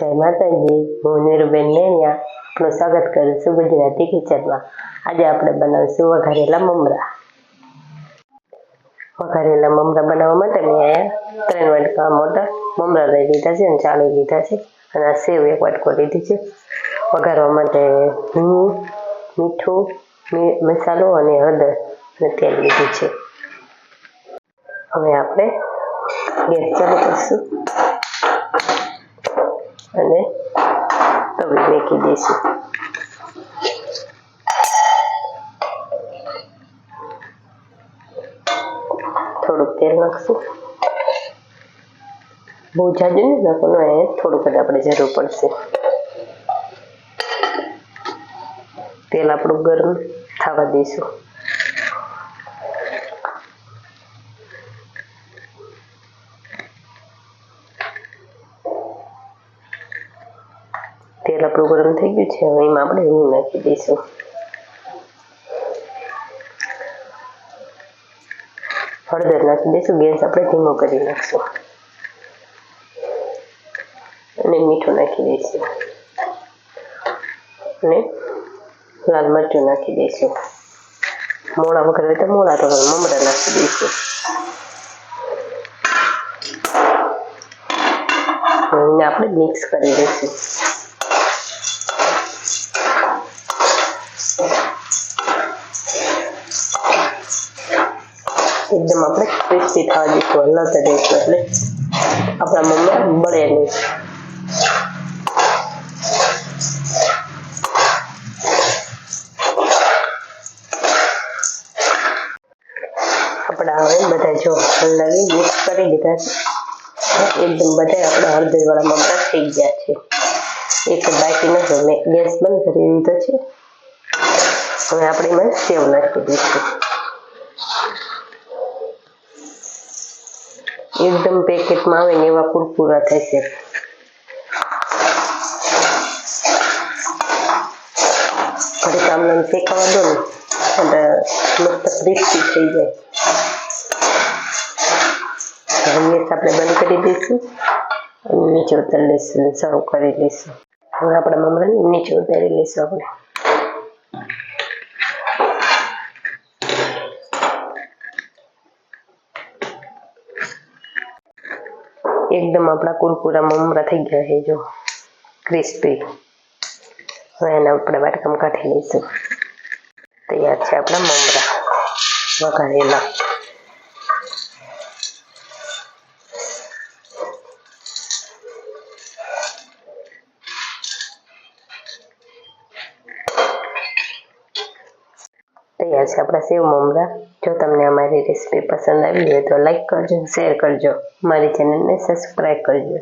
જય માતાજી, હું નીરુબેન લેણિયા. આપનું સ્વાગત કરું છું ગુજરાતી કિચનમાં. આજે આપણે બનાવીશું વઘારેલા મમરા. વઘારેલા મમરા બનાવવા માટે મેં અહીંયા ત્રણ વાટકા મોટા મમરા લઈ લીધા છે અને ચાળી લીધા છે. અને આ સેવ એક વાટકો લીધી છે. વઘારવા માટે હિંગ મીઠું મસાલો અને હળદર અને તેલ લીધું છે. હવે આપણે ગેસ ચાલુ કરશું. અને તવી મેકી દઈશું. થોડુંક તેલ નાખશું. બહુ જાજુ નહીં નાખવાનું એ થોડુંક જ આપણે જરૂર પડશે. તેલ આપણું ગરમ થવા દઈશું. તેલ આપણું થઈ ગયું છે, હવે એમાં આપણે હિંગ નાખી દઈશું. હળદર નાખી દઈશું, ગેસ આપણે ધીમો કરી નાખશું. અને મીઠું નાખી દઈશું. અને લાલ મરચું નાખી દઈશું. મોળા વગર હોય તો મોળા તો મમરા નાખી દઈશું. આપણે મિક્સ કરી દઈશું. એકદમ આપણે ક્રિસ્પી થવા દઈશું હલાવતા દઈશું એટલે આપણા મમ્મી બળે નહીં. બધા જો હલાવી મિક્સ કરી દીધા એકદમ બધા આપણા હળદરવાળા મમરા થઈ ગયા છે. એક બાકી ગેસ બંધ કરી દીધો છે. હવે આપણે સેવ નાખી દઈશું. એકદમ પેકેટમાં આવે ને એવા કુરકુરા થાય છે. શેકાવા દો ને એટલે મસ્ત ક્રિસ્પી થઈ જાય. આપણે બંધ કરી દઈશું, અને નીચે ઉતારી લઈશું સર્વ કરી લઈશું. હવે આપણા નીચે ઉતારી લઈશું આપણે. એકદમ આપણા કુરકુરા મમરા થઈ ગયા છે, જો. ક્રિસ્પી. હવે એને આપણે વાટકામાં કાઢી લઈશું. તૈયાર છે આપણા મમરા. વઘારેલા. તૈયાર છે આપણા સેવ મમરા. જો તમને અમારી રેસીપી પસંદ આવી હોય તો લાઈક કરજો શેર કરજો. મારી ચેનલને સબસ્ક્રાઈબ કરજો.